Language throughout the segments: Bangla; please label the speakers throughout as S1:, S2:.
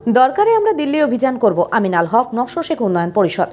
S1: দরকারে আমরা দিল্লি অভিযান করব। আমিনাল হক নকশো শেখ উন্নয়ন পরিষদ।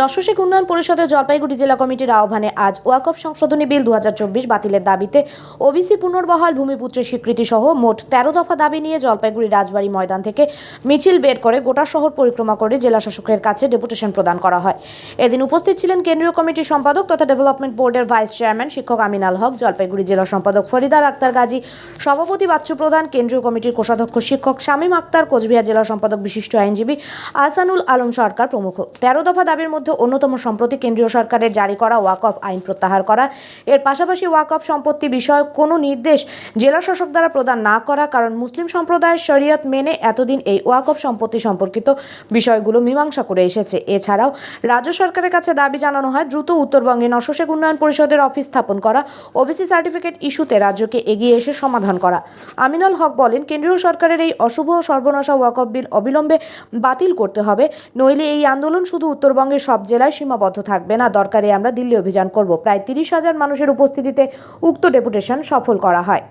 S1: নশো শেখ উন্নয়ন পরিষদের জলপাইগুড়ি জেলা কমিটির আহ্বানে আজ ওয়াকফ সংশোধনী বিল দু হাজার চব্বিশ বাতিলের দাবিতে ওবিসি পুনর্বহাল ভূমিপুত্রের স্বীকৃতি সহ মোট তেরো দফা দাবি নিয়ে জলপাইগুড়ি রাজবাড়ী ময়দান থেকে মিছিল বের করে গোটা শহর পরিক্রমা করে জেলা শাসকের কাছে ডেপুটেশন প্রদান করা হয়। এদিন উপস্থিত ছিলেন কেন্দ্রীয় কমিটির সম্পাদক তথা ডেভেলপমেন্ট বোর্ডের ভাইস চেয়ারম্যান শিক্ষক আমিনাল হক, জলপাইগুড়ি জেলা সম্পাদক ফরিদার আক্তার গাজী, সভাপতি বাচ্চু প্রধান, কেন্দ্রীয় কমিটির কোষাধ্যক্ষ শিক্ষক শামীম আক্তার, কোচবিহার জেলা সম্পাদক বিশিষ্ট আইনজীবী আহসানুল আলম সরকার প্রমুখ। তেরো দফা দাবির মধ্যে অন্যতম সম্প্রতি কেন্দ্রীয় সরকারের জারি করা ওয়াকফ আইন প্রত্যাহার করা। এর পাশাপাশি ওয়াকফ সম্পত্তি বিষয়ক কোনো নির্দেশ জেলা শাসক দ্বারা প্রদান না করা, কারণ মুসলিম সম্প্রদায়ের শরীয়ত মেনে এতদিন এই ওয়াকফ সম্পত্তি সম্পর্কিত বিষয়গুলো মীমাংসা করে এসেছে। এছাড়াও রাজ্য সরকারের কাছে দাবি জানানো হয়, দ্রুত উত্তরবঙ্গে নশোশেক উন্নয়ন পরিষদের অফিস স্থাপন করা, ওবিসি সার্টিফিকেট ইস্যুতে রাজ্যকে এগিয়ে এসে সমাধান করা। আমিনুল হক বলেন, কেন্দ্রীয় সরকারের এই অশুভ সর্বনাশা ওয়াকফ বিল অবিলম্বে বাতিল করতে হবে, নইলে এই আন্দোলন শুধু উত্তরবঙ্গের সব জেলায় সীমাবদ্ধ থাকবে না। দরকারে আমরা দিল্লি অভিযান করব। প্রায় তিরিশ হাজার মানুষের উপস্থিতিতে উক্ত ডেপুটেশন সফল করা হয়।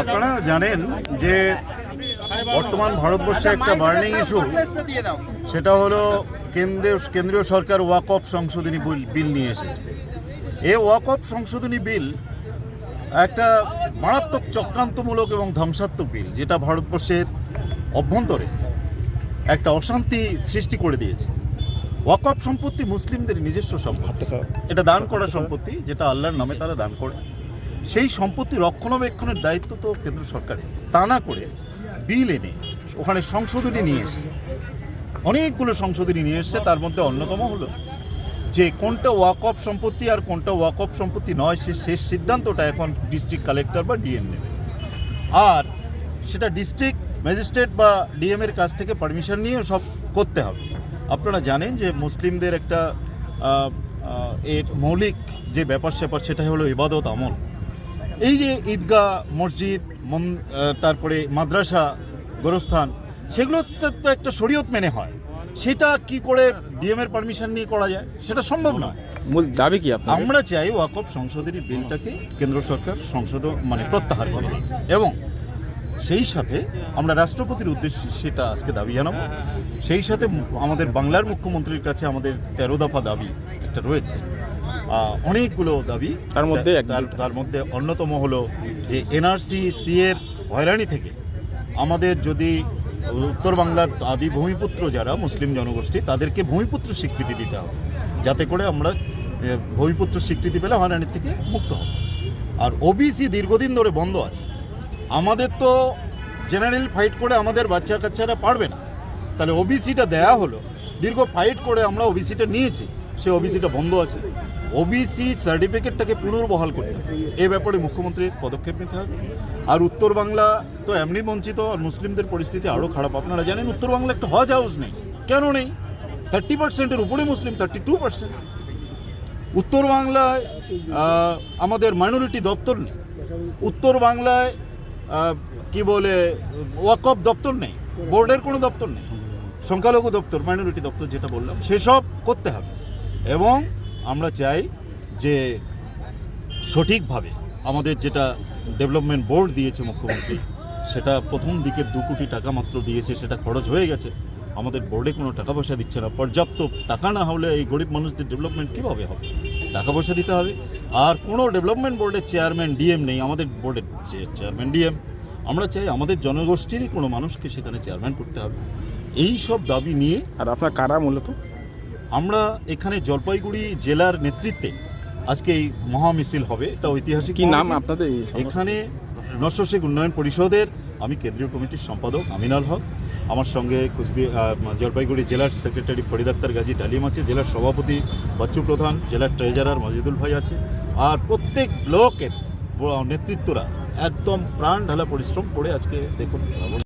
S2: আপনারা জানেন যে বর্তমান ভারতবর্ষে একটা বার্নিং ইস্যু সেটা হলো কেন্দ্রীয় কেন্দ্রীয় সরকার ওয়াকফ সংশোধনী বিল নিয়ে এসেছে। এই ওয়াকফ সংশোধনী বিল একটা মারাত্মক চক্রান্তমূলক এবং ধ্বংসাত্মক বিল, যেটা ভারতবর্ষের অভ্যন্তরে একটা অশান্তি সৃষ্টি করে দিয়েছে। ওয়াকফ সম্পত্তি মুসলিমদের নিজস্ব সম্পত্তি। এটা দান করা সম্পত্তি যেটা আল্লাহর নামে তারা দান করে। সেই সম্পত্তি রক্ষণাবেক্ষণের দায়িত্ব তো কেন্দ্র সরকারের। তা না করে বিল এনে ওখানে সংশোধনী নিয়ে এসছে। অনেকগুলো সংশোধনী নিয়ে এসছে তার মধ্যে অন্যতম হলো যে কোনটা ওয়াকফ সম্পত্তি আর কোনটা ওয়াকফ সম্পত্তি নয় সে শেষ সিদ্ধান্তটা এখন ডিস্ট্রিক্ট কালেক্টর বা ডিএম নেবে। আর সেটা ডিস্ট্রিক্ট ম্যাজিস্ট্রেট বা ডিএম এর কাছ থেকে পারমিশন নিয়ে সব করতে হবে। আপনারা জানেন যে মুসলিমদের একটা এর মৌলিক যে ব্যাপার স্যাপার সেটা হলো ইবাদত আমল। এই যে ঈদগাহ মসজিদ তারপরে মাদ্রাসা গোরস্থান সেগুলো তো একটা শরীয়ত মেনে হয়। সেটা কি করে ডিএম এর পারমিশন নিয়ে করা যায়? সেটা সম্ভব নয়।
S3: মূল দাবি কি
S2: আমরা চাই ওয়াকফ সংশোধনী বিলটাকে কেন্দ্র সরকার সংশোধ মানে প্রত্যাহার করে এবং সেই সাথে আমরা রাষ্ট্রপতির উদ্দেশ্যে সেটা আজকে দাবি জানাব। সেই সাথে আমাদের বাংলার মুখ্যমন্ত্রীর কাছে আমাদের তেরো দফা দাবি একটা রয়েছে। অনেকগুলো দাবি।
S3: তার মধ্যে
S2: তার মধ্যে অন্যতম হলো যে এনআরসি সি এর হয়রানি থেকে আমাদের যদি উত্তর বাংলার আদি ভূমিপুত্র যারা মুসলিম জনগোষ্ঠী তাদেরকে ভূমিপুত্র স্বীকৃতি দিতে হবে। যাতে করে আমরা ভূমিপুত্র স্বীকৃতি পেলে হয়রানির থেকে মুক্ত হব। আর ওবিসি দীর্ঘদিন ধরে বন্ধ আছে। আমাদের তো জেনারেল ফাইট করে আমাদের বাচ্চা কাচ্চারা পারবে না। তাহলে ওবিসিটা দেয়া হলো। দীর্ঘ ফাইট করে আমরা ওবিসিটা নিয়েছি। সে ওবিসিটা বন্ধ আছে। ওবিসি সার্টিফিকেটটাকে পুনর্বহাল করতে হবে। এ ব্যাপারে মুখ্যমন্ত্রীর পদক্ষেপ নিতে হবে। আর উত্তর বাংলা তো এমনি বঞ্চিত আর মুসলিমদের পরিস্থিতি আরও খারাপ। আপনারা জানেন উত্তর বাংলা একটা হজ হাউস নেই। কেন নেই? থার্টি পার্সেন্টের উপরে মুসলিম থার্টি টু পার্সেন্ট উত্তর বাংলায় আমাদের মাইনরিটি দপ্তর নেই। উত্তর বাংলায় কি বলে, ওয়াকফ দপ্তর নেই, বোর্ডের কোনো দপ্তর নেই, সংখ্যালঘু দপ্তর মাইনরিটি দপ্তর যেটা বললাম, সেসব করতে হবে। এবং আমরা চাই যে সঠিকভাবে আমাদের যেটা ডেভেলপমেন্ট বোর্ড দিয়েছে মুখ্যমন্ত্রী, সেটা প্রথম দিকে দু কোটি টাকা মাত্র দিয়েছে, সেটা খরচ হয়ে গেছে। আমাদের বোর্ডে কোনো টাকা পয়সা দিচ্ছে না। পর্যাপ্ত টাকা না হলে এই গরিব মানুষদের ডেভেলপমেন্ট কীভাবে হবে? টাকা পয়সা দিতে হবে। আর কোনো ডেভেলপমেন্ট বোর্ডের চেয়ারম্যান ডিএম নেই। আমাদের বোর্ডের যে চেয়ারম্যান ডিএম আমরা চাই আমাদের জনগোষ্ঠীরই কোনো মানুষকে সেখানে চেয়ারম্যান করতে হবে। এই সব দাবি নিয়ে
S3: আর আপনার কারা মূলত?
S2: আমরা এখানে জলপাইগুড়ি জেলার নেতৃত্বে আজকে এই মহামিছিল হবে। এটা ঐতিহাসিক
S3: কি নাম আপনাদের
S2: এখানে নশো শেখ উন্নয়ন পরিষদের আমি কেন্দ্রীয় কমিটির সম্পাদক আমিনাল হক। আমার সঙ্গে কুচবিহার জলপাইগুড়ি জেলার সেক্রেটারি ফরিদ আক্তার গাজী ডালিম আছে, জেলার সভাপতি বাচ্চু প্রধান, জেলার ট্রেজারার মজিদুল ভাই আছে। আর প্রত্যেক ব্লকের নেতৃত্বরা একদম প্রাণ ঢালা পরিশ্রম করে আজকে দেখুন